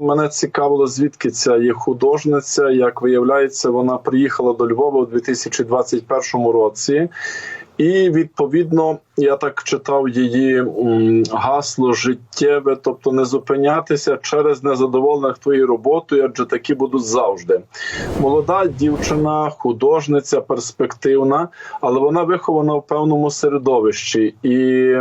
Мене цікавило, звідки ця є художниця. Як виявляється, вона приїхала до Львова у 2021 році, і відповідно я так читав її гасло життєве, тобто не зупинятися через незадоволених твоєю роботою, адже такі будуть завжди. Молода дівчина, художниця, перспективна, але вона вихована в певному середовищі і.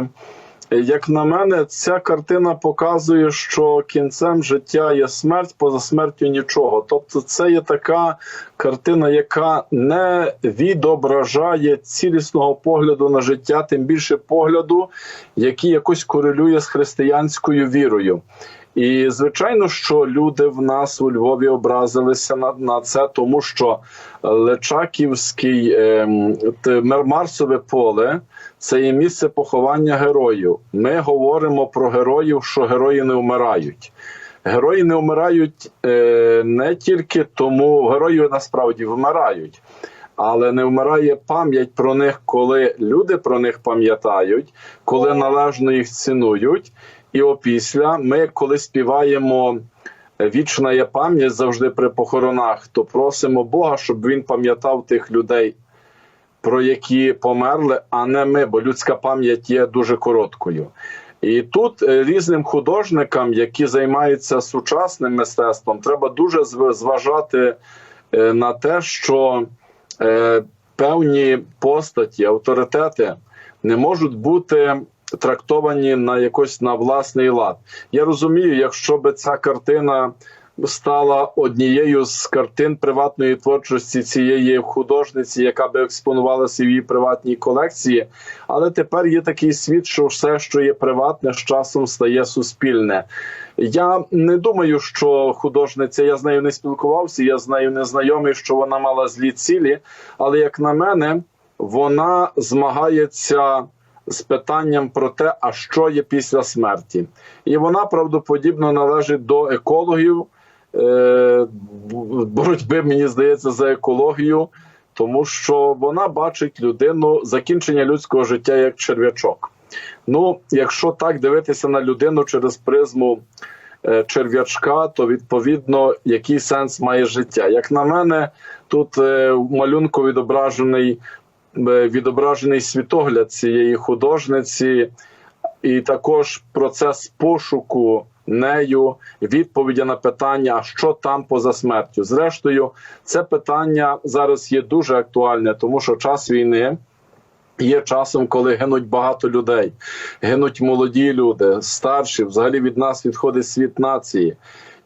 Як на мене, ця картина показує, що кінцем життя є смерть, поза смертю нічого. Тобто, це є така картина, яка не відображає цілісного погляду на життя, тим більше погляду, який якось корелює з християнською вірою. І звичайно, що люди в нас у Львові образилися на на це, тому що Лечаківський е, Марсове поле це є місце поховання героїв. Ми говоримо про героїв, що герої не вмирають. Герої не вмирають е, не тільки тому, герої насправді вмирають. Але не вмирає пам'ять про них, коли люди про них пам'ятають, коли належно їх цінують. І опісля ми, коли співаємо вічна є пам'ять завжди при похоронах, то просимо Бога, щоб він пам'ятав тих людей, про які померли, а не ми, бо людська пам'ять є дуже короткою. І тут е, різним художникам, які займаються сучасним мистецтвом, треба дуже зважати е, на те, що е, певні постаті, авторитети не можуть бути трактовані на якось на власний лад. Я розумію, якщо би ця картина стала однією з картин приватної творчості цієї художниці, яка би експонувалася в її приватній колекції. Але тепер є такий світ, що все, що є приватне, з часом стає суспільне. Я не думаю, що художниця, я з нею не спілкувався, я з нею не знайомий, що вона мала злі цілі. Але як на мене, вона змагається з питанням про те, а що є після смерті, і вона правдоподібно належить до екологів е, боротьби, мені здається, за екологію, тому що вона бачить людину закінчення людського життя як черв'ячок. Ну, якщо так дивитися на людину через призму е, черв'ячка, то відповідно який сенс має життя? Як на мене, тут е, в малюнку відображений відображений світогляд цієї художниці, і також процес пошуку нею відповіді на питання, що там поза смертю. Зрештою, це питання зараз є дуже актуальне, тому що час війни. Є часом, коли гинуть багато людей, гинуть молоді люди, старші. Взагалі від нас відходить світ нації.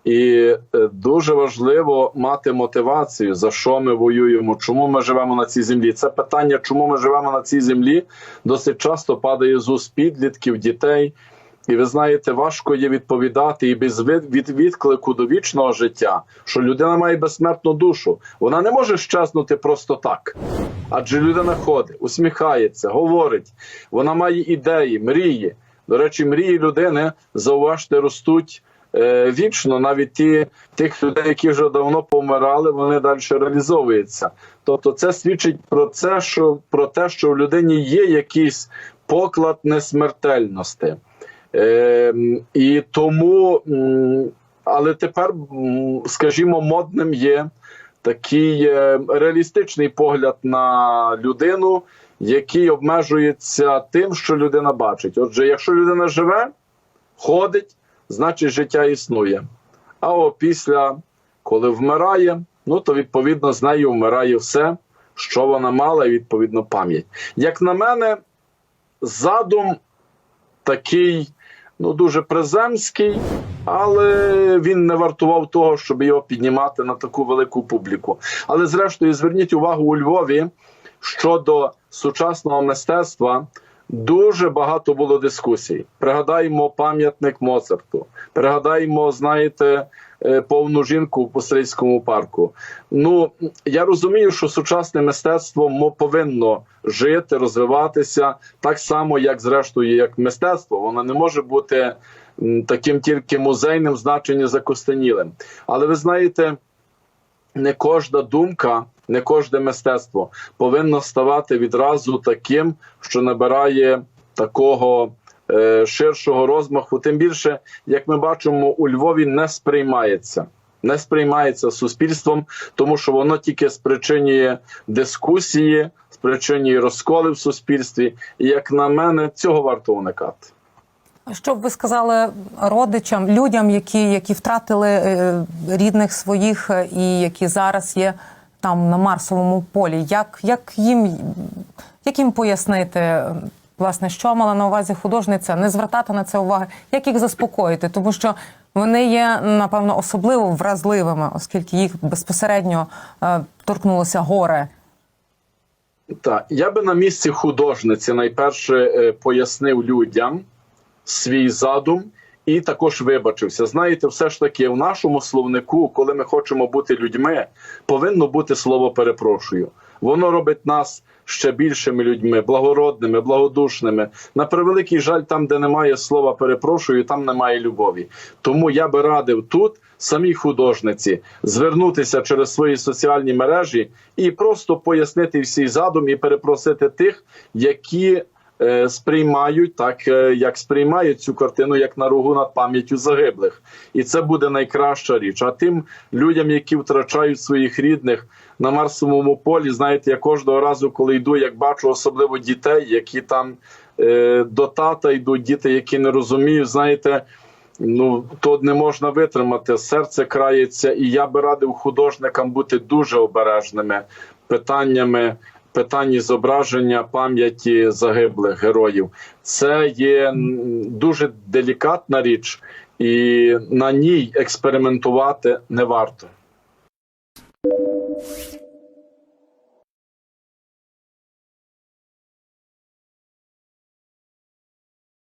І е, дуже важливо мати мотивацію, за що ми воюємо, чому ми живемо на цій землі. Це питання, чому ми живемо на цій землі, досить часто падає з уст підлітків, дітей. І ви знаєте, важко є відповідати і без від відклику до вічного життя, що людина має безсмертну душу. Вона не може щезнути просто так. Адже людина ходить, усміхається, говорить, вона має ідеї, мрії. До речі, мрії людини зауважте ростуть. Е, вічно, навіть ті тих людей, які вже давно помирали, вони далі реалізовуються. Тобто, це свідчить про це, що про те, що в людині є якийсь поклад несмертельності. Е, І тому, але тепер, скажімо, модним є такий е, реалістичний погляд на людину, який обмежується тим, що людина бачить. Отже, якщо людина живе, ходить значить життя існує. А опісля, коли вмирає, ну то відповідно з нею вмирає все, що вона мала, і відповідно пам'ять. Як на мене, задум такий, ну дуже приземський, але він не вартував того, щоб його піднімати на таку велику публіку. Але, зрештою, зверніть увагу у Львові щодо сучасного мистецтва. Дуже багато було дискусій. Пригадаємо пам'ятник Моцарту, пригадаємо, знаєте, е, повну жінку в Пострийському парку. Ну я розумію, що сучасне мистецтво повинно жити, розвиватися так само, як зрештою, як мистецтво. Воно не може бути таким тільки музейним значенням закостенілим. Але ви знаєте, не кожна думка не кожне мистецтво повинно ставати відразу таким, що набирає такого е, ширшого розмаху. Тим більше, як ми бачимо, у Львові не сприймається. Не сприймається суспільством, тому що воно тільки спричинює дискусії, спричинює розколи в суспільстві. І як на мене, цього варто уникати. Що б ви сказали родичам, людям, які, які втратили е, рідних своїх е, і які зараз є там на Марсовому полі? Як, як, їм, як їм пояснити, власне, що мала на увазі художниця, не звертати на це уваги, як їх заспокоїти? Тому що вони є, напевно, особливо вразливими, оскільки їх безпосередньо е, торкнулося горе. Так, я би на місці художниці найперше е, пояснив людям свій задум і також вибачився. Знаєте, все ж таки в нашому словнику, коли ми хочемо бути людьми, повинно бути слово перепрошую. Воно робить нас ще більшими людьми, благородними, благодушними. На превеликий жаль, там, де немає слова перепрошую, там немає любові. Тому я би радив тут самій художниці звернутися через свої соціальні мережі і просто пояснити всій задум і перепросити тих, які сприймають так, е, як сприймають цю картину, як наругу над пам'яттю загиблих, і це буде найкраща річ. А тим людям, які втрачають своїх рідних на Марсовому полі, знаєте, я кожного разу, коли йду, як бачу, особливо дітей, які там е, до тата йдуть, діти, які не розуміють, знаєте. Ну, то не можна витримати, серце крається, і я би радив художникам бути дуже обережними питаннями, питанні зображення пам'яті загиблих героїв. Це є дуже делікатна річ, і на ній експериментувати не варто.